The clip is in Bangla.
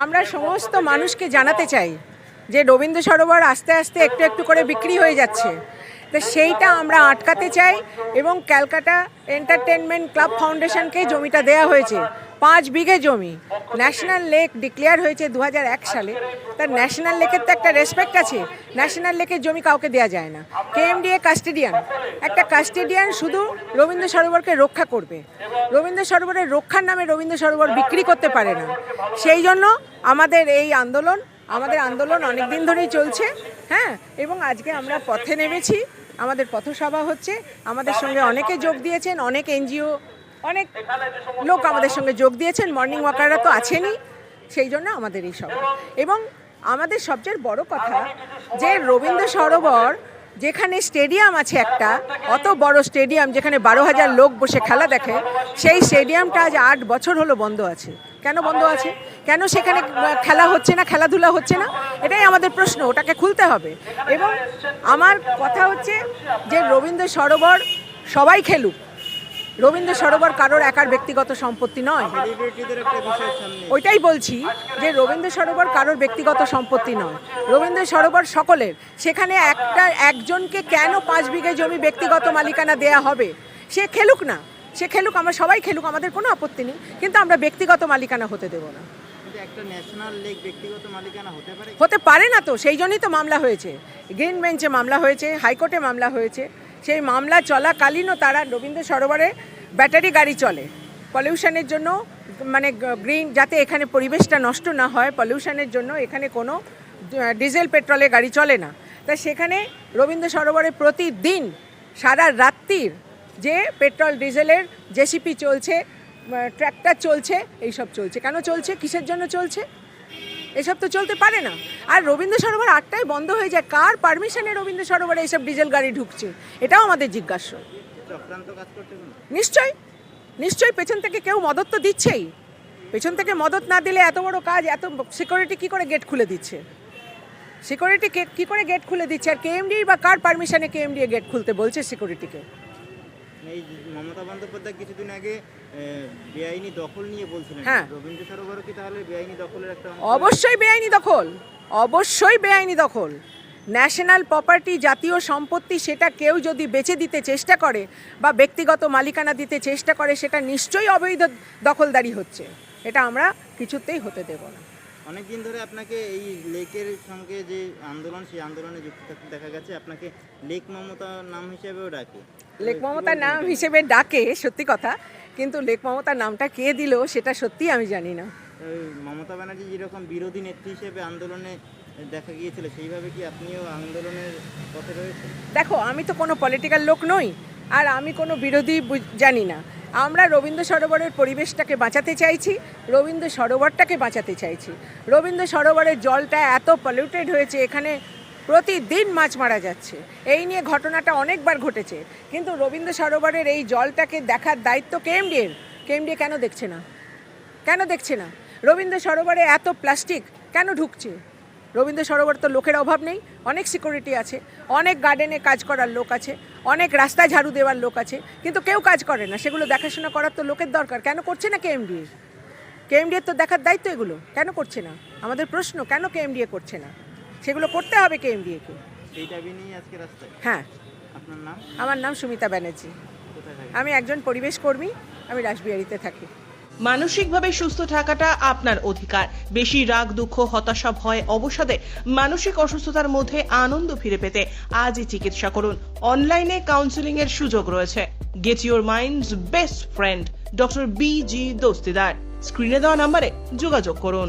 আমরা সমস্ত মানুষকে জানাতে চাই যে রবীন্দ্র সরোবর আস্তে আস্তে একটু একটু করে বিক্রি হয়ে যাচ্ছে। তো সেইটা আমরা আটকাতে চাই এবং ক্যালকাটা এন্টারটেনমেন্ট ক্লাব ফাউন্ডেশনকে জমিটা দেয়া হয়েছে। পাঁচ বিঘে জমি। ন্যাশনাল লেক ডিক্লেয়ার হয়েছে দু হাজার এক সালে। তার ন্যাশনাল লেকের তো একটা রেসপেক্ট আছে। ন্যাশনাল লেকের জমি কাউকে দেওয়া যায় না। কেএমডিএ কাস্টেডিয়ান একটা কাস্টেডিয়ান শুধু রবীন্দ্র সরোবরকে রক্ষা করবে। রবীন্দ্র সরোবরের রক্ষার নামে রবীন্দ্র সরোবর বিক্রি করতে পারে না। সেই জন্য আমাদের এই আন্দোলন, আমাদের আন্দোলন অনেক দিন ধরেই চলছে। হ্যাঁ এবং আজকে আমরা পথে নেমেছি। আমাদের পথসভা হচ্ছে। আমাদের সঙ্গে অনেকে যোগ দিয়েছেন, অনেক এনজিও অনেক লোক আমাদের সঙ্গে যোগ দিয়েছেন মর্নিং ওয়াকাররা তো আছেনই, সেই জন্য আমাদের এই সব এবং আমাদের সবচেয়ে বড় কথা, যে রবীন্দ্র সরোবর, যেখানে স্টেডিয়াম আছে একটা, অত বড় স্টেডিয়াম যেখানে বারো হাজার লোক বসে খেলা দেখে, সেই স্টেডিয়ামটা আজ আট বছর হলো বন্ধ আছে। কেন বন্ধ আছে? কেন সেখানে খেলা হচ্ছে না, খেলাধুলা হচ্ছে না? এটাই আমাদের প্রশ্ন, ওটাকে খুলতে হবে। এবং আমার কথা হচ্ছে যে রবীন্দ্র সরোবর সবাই খেলুক। রবীন্দ্র সরোবর কারোর একার ব্যক্তিগত সম্পত্তি নয়। ওইটাই বলছি যে রবীন্দ্র সরোবর কারোর ব্যক্তিগত সম্পত্তি নয়। রবীন্দ্র সরোবর সকলের। সেখানে একটা একজনকে কেন পাঁচ বিঘে জমি ব্যক্তিগত মালিকানা দেয়া হবে? সে খেলুক না। সে খেলুক আমরা সবাই খেলুক আমাদের কোনো আপত্তি নেই। কিন্তু আমরা ব্যক্তিগত মালিকানা হতে দেবো না। হতে পারে না তো সেই জন্যই তো মামলা হয়েছে। গ্রিন বেঞ্চে মামলা হয়েছে হাইকোর্টে মামলা হয়েছে। সেই মামলা চলাকালীনও তারা রবীন্দ্র সরোবরে ব্যাটারি গাড়ি চলে। পলিউশনের জন্য মানে গ্রিন, যাতে এখানে পরিবেশটা নষ্ট না হয়, পলিউশনের জন্য এখানে কোনো ডিজেল পেট্রোলে গাড়ি চলে না। তা সেখানে রবীন্দ্র সরোবরে প্রতিদিন সারা রাত্রির যে পেট্রোল, ডিজেলের জেসিপি চলছে ট্র্যাক্টর চলছে, এইসব চলছে। কেন চলছে? কিসের জন্য চলছে? এসব তো চলতে পারে না। আর রবীন্দ্র সরোবর আটটায় বন্ধ হয়ে যায়, কার পারমিশনে রবীন্দ্র সরোবরে এইসব ডিজেল গাড়ি ঢুকছে? এটাও আমাদের জিজ্ঞাসা। চক্রান্ত কাজ করতে কোনো নিশ্চয়ই নিশ্চয়ই পেছন থেকে কেউ মদত তো দিচ্ছেই। পেছন থেকে মদত না দিলে এত বড় কাজ, এত সিকিউরিটি কি করে গেট খুলে দিচ্ছে? সিকিউরিটি কি করে গেট খুলে দিচ্ছে? আর কেএমডি বা কার পারমিশনে কেএমডি গেট খুলতে বলছে সিকিউরিটিকে এই মমতা বন্দ্যোপাধ্যায় কিছুদিন আগে বেআইনি দখল নিয়ে বলছিলেন। হ্যাঁ। রবীন্দ্র সরোবরও কি তাহলে বেআইনি দখলের একটা? অবশ্যই বেআইনি দখল। অবশ্যই বেআইনি দখল। ন্যাশনাল প্রপার্টি জাতীয় সম্পত্তি সেটা কেউ যদি বেচে দিতে চেষ্টা করে বা ব্যক্তিগত মালিকানা দিতে চেষ্টা করে সেটা নিশ্চয়ই অবৈধ দখলদারি হচ্ছে। এটা আমরা কিছুতেই হতে দেব না। অনেকদিন ধরে আপনাকে এই লেকের সঙ্গে যে আন্দোলন সেই আন্দোলনে যুক্ত থাকতে দেখা গেছে। আপনাকে লেক মমতা নাম হিসেবেও ডাকে। লেক মমতার নাম হিসেবে ডাকে সত্যি কথা। কিন্তু লেক মমতার নামটা কে দিল সেটা সত্যিই আমি জানি না। মমতা ব্যানার্জি যেরকম বিরোধী নেত্রী হিসেবে আন্দোলনে দেখা গিয়েছিল সেইভাবে কি আপনিও আন্দোলনের পথে রয়েছেন? দেখো আমি তো কোনো পলিটিক্যাল লোক নই আর আমি কোনো বিরোধী জানি না। আমরা রবীন্দ্র সরোবরের পরিবেশটাকে বাঁচাতে চাইছি রবীন্দ্র সরোবরটাকে বাঁচাতে চাইছি। রবীন্দ্র সরোবরের জলটা এত পলিউটেড হয়েছে এখানে প্রতিদিন মাছ মারা যাচ্ছে। এই নিয়ে ঘটনাটা অনেকবার ঘটেছে। কিন্তু রবীন্দ্র সরোবরের এই জলটাকে দেখার দায়িত্ব কেএমডিএর। কেএমডিএ কেন দেখছে না? কেন দেখছে না? রবীন্দ্র সরোবরে এত প্লাস্টিক কেন ঢুকছে? রবীন্দ্র সরোবর তো লোকের অভাব নেই। অনেক সিকিউরিটি আছে। অনেক গার্ডেনে কাজ করার লোক আছে। অনেক রাস্তায় ঝাড়ু দেওয়ার লোক আছে। কিন্তু কেউ কাজ করে না। সেগুলো দেখাশোনা করার তো লোকের দরকার। কেন করছে না কেএমডিএ? কেএমডিএর তো দেখার দায়িত্ব এগুলো। কেন করছে না? আমাদের প্রশ্ন, কেন কেএমডিএ করছে না? সেগুলো করতে হবে আজকে রাস্তায়? হ্যাঁ। আমার নাম সুমিতা ব্যানার্জি। আমি একজন পরিবেশ কর্মী আমি রাসবিহারিতে থাকি। মানসিকভাবে সুস্থ থাকাটা আপনার অধিকার। বেশি রাগ দুঃখ হতাশা ভয় অবসাদে মানসিক অসুস্থতার মধ্যে আনন্দ ফিরে পেতে আজই চিকিৎসা করুন। অনলাইনে কাউন্সিলিং এর সুযোগ রয়েছে। Get your minds best friend doctor B G Dastidar স্ক্রিনে দেওয়া নাম্বারে যোগাযোগ করুন।